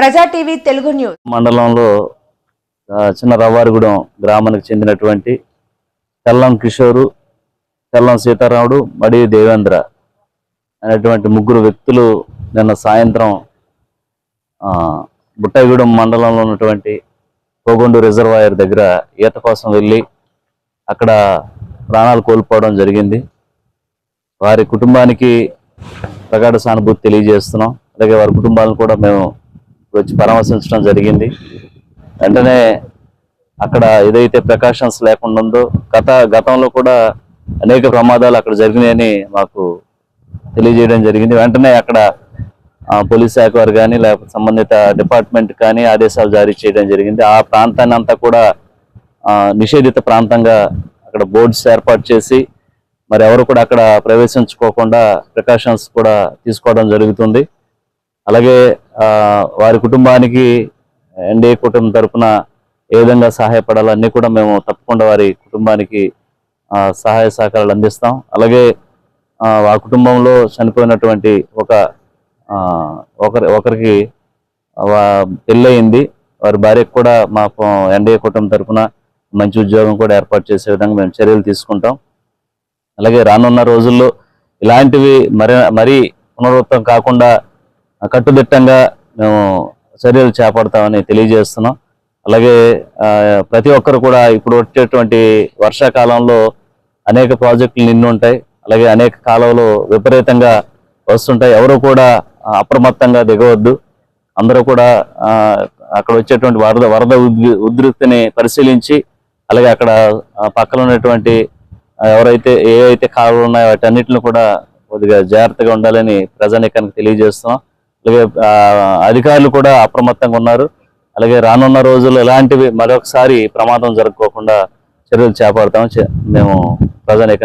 ప్రజా TV Telugu news. మండలంలో చిన్న రవ్వారిగూడెం గ్రామానికి చెందినటువంటి తెల్లం కిషోరు తెల్లం సీతారాముడు మడి దేవేంద్ర అనేటువంటి ముగ్గురు వ్యక్తులు నిన్న సాయంత్రం ఆ, బుట్టాయిగూడెం మండలంలో ఉన్నటువంటి పోగొండు రిజర్వాయర్ దగ్గర ఈత కోసం వెళ్ళి అక్కడ ప్రాణాలు కోల్పోవడం జరిగింది. వారి కుటుంబానికి ప్రగాఢ సానుభూతి తెలియజేస్తున్నాం. అలాగే వారి కుటుంబాలను కూడా మేము వచ్చి పరామర్శించడం జరిగింది. వెంటనే అక్కడ ఏదైతే ప్రికాషన్స్ లేకుండా ఉందో గత గతంలో కూడా అనేక ప్రమాదాలు అక్కడ జరిగినాయని మాకు తెలియజేయడం జరిగింది. వెంటనే అక్కడ పోలీస్ శాఖ వారు కానీ లేకపోతే సంబంధిత డిపార్ట్మెంట్ కానీ ఆదేశాలు జారీ చేయడం జరిగింది. ఆ ప్రాంతాన్ని అంతా కూడా నిషేధిత ప్రాంతంగా అక్కడ బోర్డ్స్ ఏర్పాటు చేసి మరి ఎవరు కూడా అక్కడ ప్రవేశించుకోకుండా ప్రికాషన్స్ కూడా తీసుకోవడం జరుగుతుంది. అలాగే వారి కుటుంబానికి ఎన్డీఏ కుటుంబం తరఫున ఏ విధంగా సహాయపడాలన్నీ కూడా మేము తప్పకుండా వారి కుటుంబానికి సహాయ సహకారాలు అందిస్తాం. అలాగే ఆ, కుటుంబంలో చనిపోయినటువంటి ఒక ఒకరి ఒకరికి వా- పెళ్ళయింది. వారి భార్యకు కూడా మా ఎన్డీఏ కుటుంబం తరపున మంచి ఉద్యోగం కూడా ఏర్పాటు చేసే విధంగా మేము చర్యలు తీసుకుంటాం. అలాగే రానున్న రోజుల్లో ఇలాంటివి మరి మరీ పునరావృతం కాకుండా కట్టుదిట్టంగా మేము చర్యలు చేపడతామని తెలియజేస్తున్నాం. అలాగే ప్రతి ఒక్కరు కూడా ఇప్పుడు వచ్చేటువంటి వర్షాకాలంలో అనేక ప్రాజెక్టులు నిన్ను ఉంటాయి. అలాగే అనేక కాలంలో విపరీతంగా వస్తుంటాయి. ఎవరు కూడా అప్రమత్తంగా దిగవద్దు. అందరూ కూడా అక్కడ వచ్చేటువంటి వరద వరద ఉద్- ఉధృతిని పరిశీలించి అలాగే అక్కడ పక్కన ఉన్నటువంటి ఎవరైతే ఏ అయితే కాలువలు ఉన్నాయో వాటన్నిటిని కూడా కొద్దిగా జాగ్రత్తగా ఉండాలని ప్రజానీకానికి తెలియజేస్తున్నాం. అలాగే ఆ, అధికారులు కూడా అప్రమత్తంగా ఉన్నారు. అలాగే రానున్న రోజుల్లో ఎలాంటివి మరొకసారి ప్రమాదం జరగకోకుండా చర్యలు చేపడతాం చే- మేము ప్రజానీకం